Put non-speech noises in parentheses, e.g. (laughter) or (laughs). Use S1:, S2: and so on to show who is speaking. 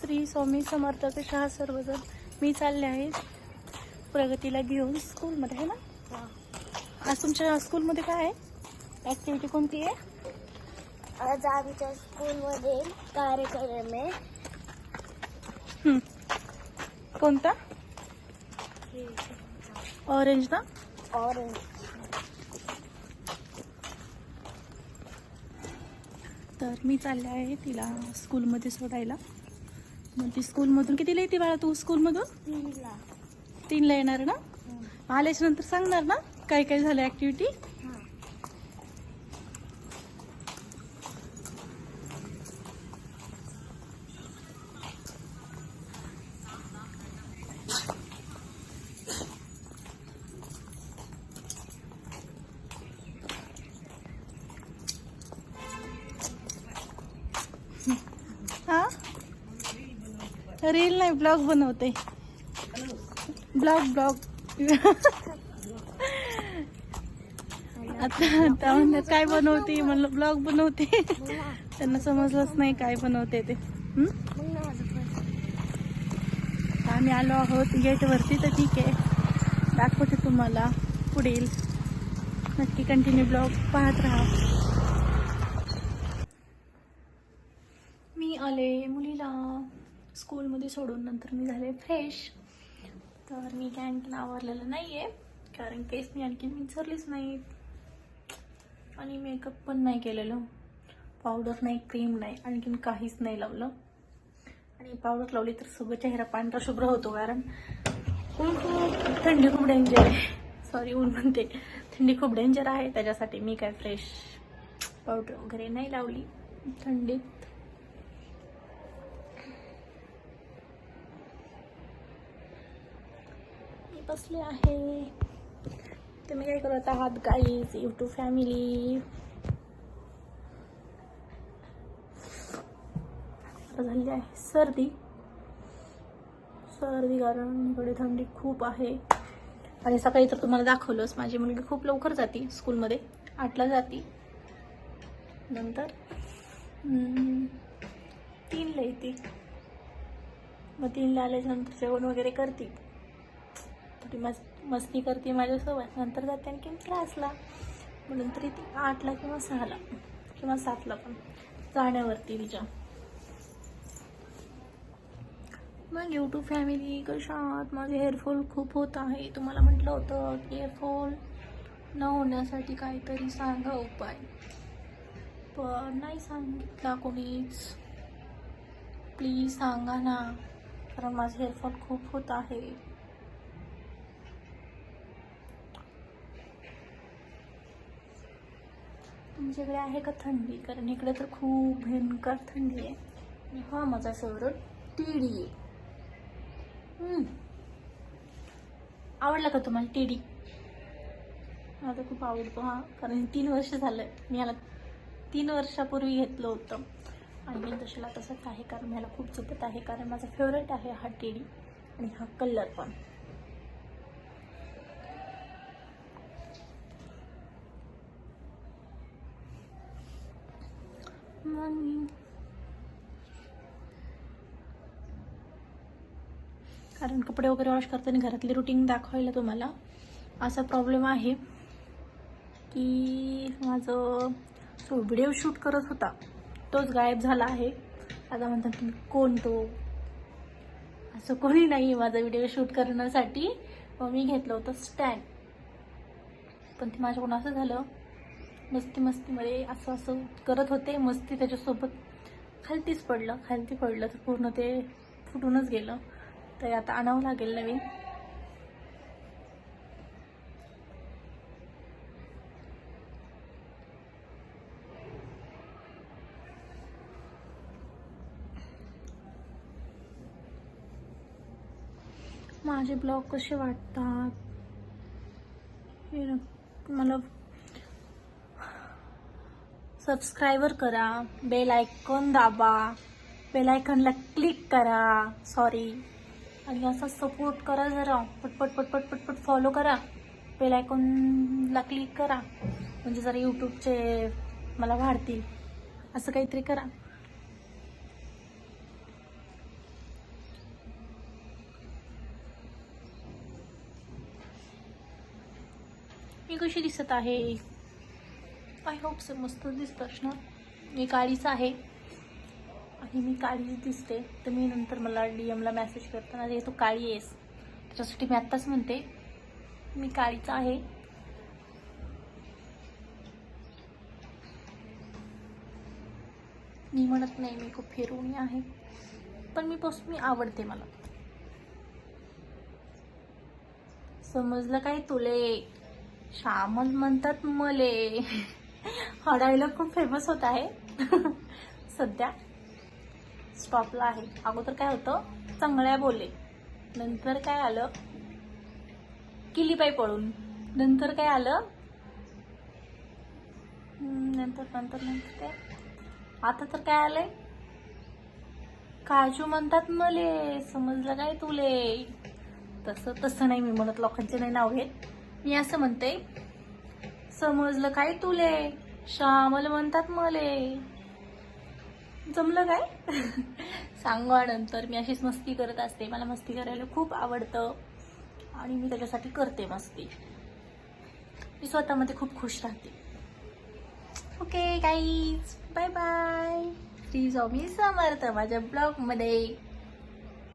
S1: श्री स्वामी समर्थाचे शहा सर्वजण मी चालले आहे प्रगतीला घेऊन स्कूलमध्ये आहे ना? आज तुमच्या स्कूलमध्ये काय आहे? ॲक्टिव्हिटी कोणती आहे?
S2: आज आमच्या स्कूलमध्ये कार्यक्रम आहे.
S1: हं. कोणता? ऑरेंज ना?
S2: ऑरेंज
S1: तर मी चालले आहे तिला स्कूलमध्ये सोडायला. मग ती स्कूलमधून कितीला येते बाळा तू स्कूलमधून?
S2: तीनला.
S1: येणार ना? आल्याच्यानंतर सांगणार ना? काय काय झालं ॲक्टिव्हिटी रील नाही ब्लॉग बनवते. ब्लॉग ब्लॉग आता त्या म्हणतात काय बनवते म्हणलं ब्लॉग बनवते. त्यांना समजलंच नाही काय बनवते ते. आम्ही आलो आहोत गेटवरती तर ठीक आहे. दाखवते तुम्हाला पुढील. नक्की कंटिन्यू ब्लॉग पाहत राहा. मी आले मुलीला. स्कूलमध्ये सोडून नंतर मी झाले फ्रेश. तर मी काय आणखीन आवरलेलं नाही आहे कारण केस मी आणखीन विचारलीच नाही. आणि मेकअप पण नाही केलेलं. पावडर नाही क्रीम नाही आणखीन काहीच नाही लावलं. आणि पावडर लावली तर सगळं चेहरा पांढरा शुभ्र होतो कारण ऊन खूप थंडी खूप डेंजर आहे. सॉरी ऊन म्हणते. थंडी खूप डेंजर आहे त्याच्यासाठी मी काय फ्रेश पावडर वगैरे नाही लावली. थंडीत बसले आहे. तुम्ही काय करत आहात गाईज युट्यूब फॅमिली झाली आहे सर्दी. सर्दी कारण इकडे थंडी खूप आहे. आणि सकाळी तर तुम्हाला दाखवलंच माझी मुलगी खूप लवकर जाते स्कूलमध्ये आठला जाते. नंतर तीनला येते. मग तीनला आल्याच्यानंतर जेवण वगैरे करते. थोडी मस् मस्ती करते माझ्यासोबत. नंतर जाते आणखी क्लासला म्हणून तरी ती आठला किंवा सहाला किंवा सातला पण जाण्यावरती तिच्या. मग यूट्यूब फॅमिली कशात? माझे हेअरफॉल खूप होत आहे. तुम्हाला म्हटलं होतं की हेअरफॉल न होण्यासाठी काहीतरी सांगा उपाय. पण नाही सांगितला कोणीच. प्लीज सांगा ना. कारण माझे हेअरफॉल खूप होत आहे. तुमच्याकडे आहे का थंडी? कारण इकडे तर खूप भयंकर थंडी आहे. आणि हा माझा फेवरेट टीडी आहे. आवडला का तुम्हाला टीडी? मला तर खूप आवडतो हा. कारण तीन वर्ष झालं मी याला तीन वर्षापूर्वी घेतलं होतं. आणि मी तशाला तसंच आहे कारण मला खूप चुकत आहे कारण माझा फेवरेट आहे हा टीडी आणि हा कलर पण. मग कारण कपडे वगैरे वॉश करताना घरातली रुटीन दाखवायला तुम्हाला असा प्रॉब्लेम आहे की माझं जो व्हिडिओ शूट करत होता तोच गायब झाला आहे. आता म्हणतात तुम्ही कोण तो? असं कोणी नाही माझा व्हिडिओ शूट करण्यासाठी. मग मी घेतलं होतं स्टँड पण ते माझ्याकडून असं झालं मस्ती मस्तीमध्ये असं असं करत होते. मस्ती त्याच्यासोबत खालतीच पडलं. खालती पडलं तर पूर्ण ते फुटूनच गेलं. तर आता आणावं लागेल नवीन. माझे ब्लॉग कसे वाटतात? मला सबस्क्राईबर करा बेल आयकॉन दाबा बेल आयकॉनला क्लिक करा सॉरी आणि असा सपोर्ट करा जरा. पटपट पटपट पटपट फॉलो करा. बेल आयकॉनला क्लिक करा. म्हणजे जरा यूट्यूबचे मला वाढतील. असं काहीतरी करा. मी कशी दिसत आहे? आय होप से मस्त दिसत. असणार मी काळीच आहे. आणि मी काळीच दिसते. तर मी नंतर मला डी एमला मेसेज करताना रे तू काळी आहेस. त्याच्यासाठी मी आत्ताच म्हणते मी काळीच आहे. मी म्हणत नाही मी खूप फिरवणी आहे. पण मी बस मी आवडते मला. समजलं काय तुले? श्यामल म्हणतात मले. हा डायलॉग खूप फेमस होत आहे. सध्या स्टॉपला आहे. अगोदर काय होतं? चांगल्या बोले. नंतर काय आलं? किल्लीपाई पळून. नंतर काय आलं? नंतर नंतर नंतर काय? आता तर काय आलंय? काजू म्हणतात मले समजलं काय तुले? तसं तसं नाही मी म्हणत लोकांचे नाही नाव घेत. मी असं म्हणते समजलं काय तुले? श्यामल म्हणतात मले. जमलं काय? (laughs) सांगा नंतर मी अशीच मस्ती करत असते. मला मस्ती करायला खूप आवडतं. आणि मी त्याच्यासाठी करते मस्ती. मी स्वतःमध्ये खूप खुश राहते. ओके काहीच बाय बाय श्री स्वामी समर्थ माझ्या ब्लॉगमध्ये